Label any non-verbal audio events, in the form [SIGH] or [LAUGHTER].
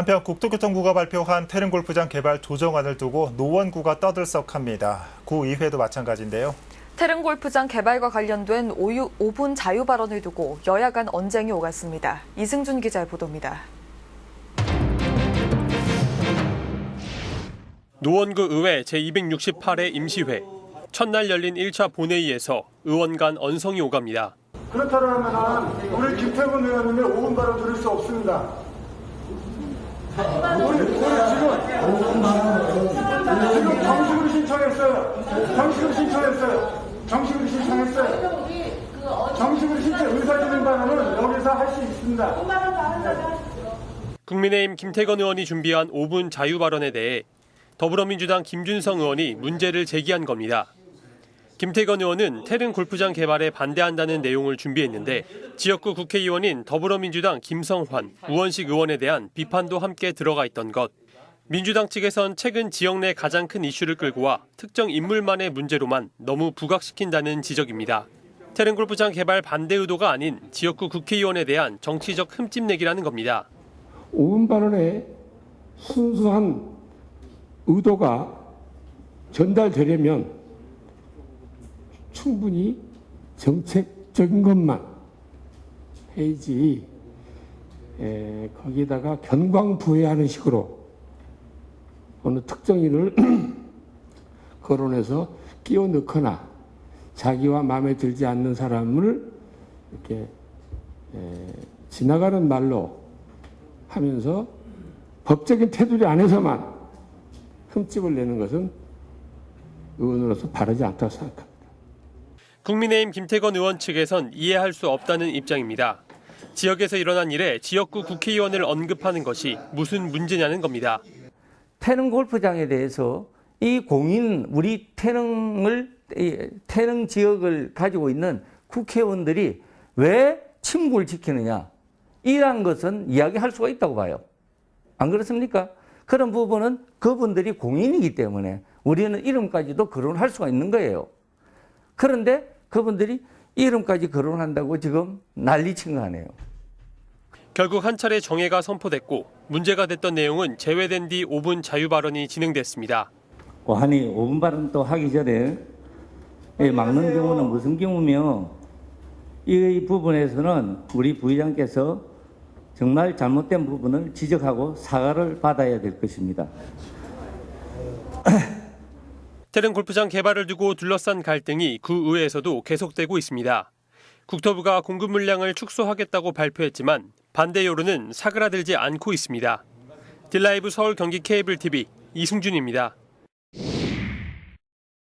한편 국토교통부가 발표한 태릉 골프장 개발 조정안을 두고 노원구가 떠들썩합니다. 구의회도 마찬가지인데요. 태릉 골프장 개발과 관련된 5분 자유 발언을 두고 여야 간 언쟁이 오갔습니다. 이승준 기자의 보도입니다. 노원구 의회 제268회 임시회 첫날 열린 1차 본회의에서 의원 간 언성이 오갑니다. 그렇다면 우리 김태근 의원님의 5분 발언 들을 수 없습니다. 우리 지금 지금 정식으로 신청했어요. 정식으로 신청했어요. 정식으로 신청했어요. 정식으로 신청 의사진행 발언은 여기서 할 수 있습니다. 국민의힘 김태건 의원이 준비한 5분 자유 발언에 대해 더불어민주당 김준성 의원이 문제를 제기한 겁니다. 김태건 의원은 태릉 골프장 개발에 반대한다는 내용을 준비했는데 지역구 국회의원인 더불어민주당 김성환, 우원식 의원에 대한 비판도 함께 들어가 있던 것. 민주당 측에선 최근 지역 내 가장 큰 이슈를 끌고 와 특정 인물만의 문제로만 너무 부각시킨다는 지적입니다. 태릉 골프장 개발 반대 의도가 아닌 지역구 국회의원에 대한 정치적 흠집내기라는 겁니다. 5분 발언에 순수한 의도가 전달되려면 충분히 정책적인 것만 해야지 에, 거기다가 견광부회하는 식으로 어느 특정인을 [CLEARS THROAT] 거론해서 끼워 넣거나 자기와 마음에 들지 않는 사람을 이렇게 에, 지나가는 말로 하면서 법적인 테두리 안에서만 흠집을 내는 것은 의원으로서 바르지 않다고 생각합니다. 국민의힘 김태건 의원 측에선 이해할 수 없다는 입장입니다. 지역에서 일어난 일에 지역구 국회의원을 언급하는 것이 무슨 문제냐는 겁니다. 태릉 골프장에 대해서 이 공인 우리 태릉을 이 태릉 지역을 가지고 있는 국회의원들이 왜 침구를 지키느냐 이러한 것은 이야기할 수가 있다고 봐요. 안 그렇습니까? 그런 부분은 그분들이 공인이기 때문에 우리는 이름까지도 거론할 수가 있는 거예요. 그런데 그분들이 이름까지 거론한다고 지금 난리친 거 아니에요. 결국 한 차례 정해가 선포됐고 문제가 됐던 내용은 제외된 뒤 5분 자유 발언이 진행됐습니다. 고한이 5분 발언 또 하기 전에 예, 막는 경우는 무슨 경우며 이 부분에서는 우리 부의장께서 정말 잘못된 부분을 지적하고 사과를 받아야 될 것입니다. 태릉 골프장 개발을 두고 둘러싼 갈등이 구의회에서도 계속되고 있습니다. 국토부가 공급 물량을 축소하겠다고 발표했지만 반대 여론은 사그라들지 않고 있습니다. 딜라이브 서울 경기 케이블 TV 이승준입니다.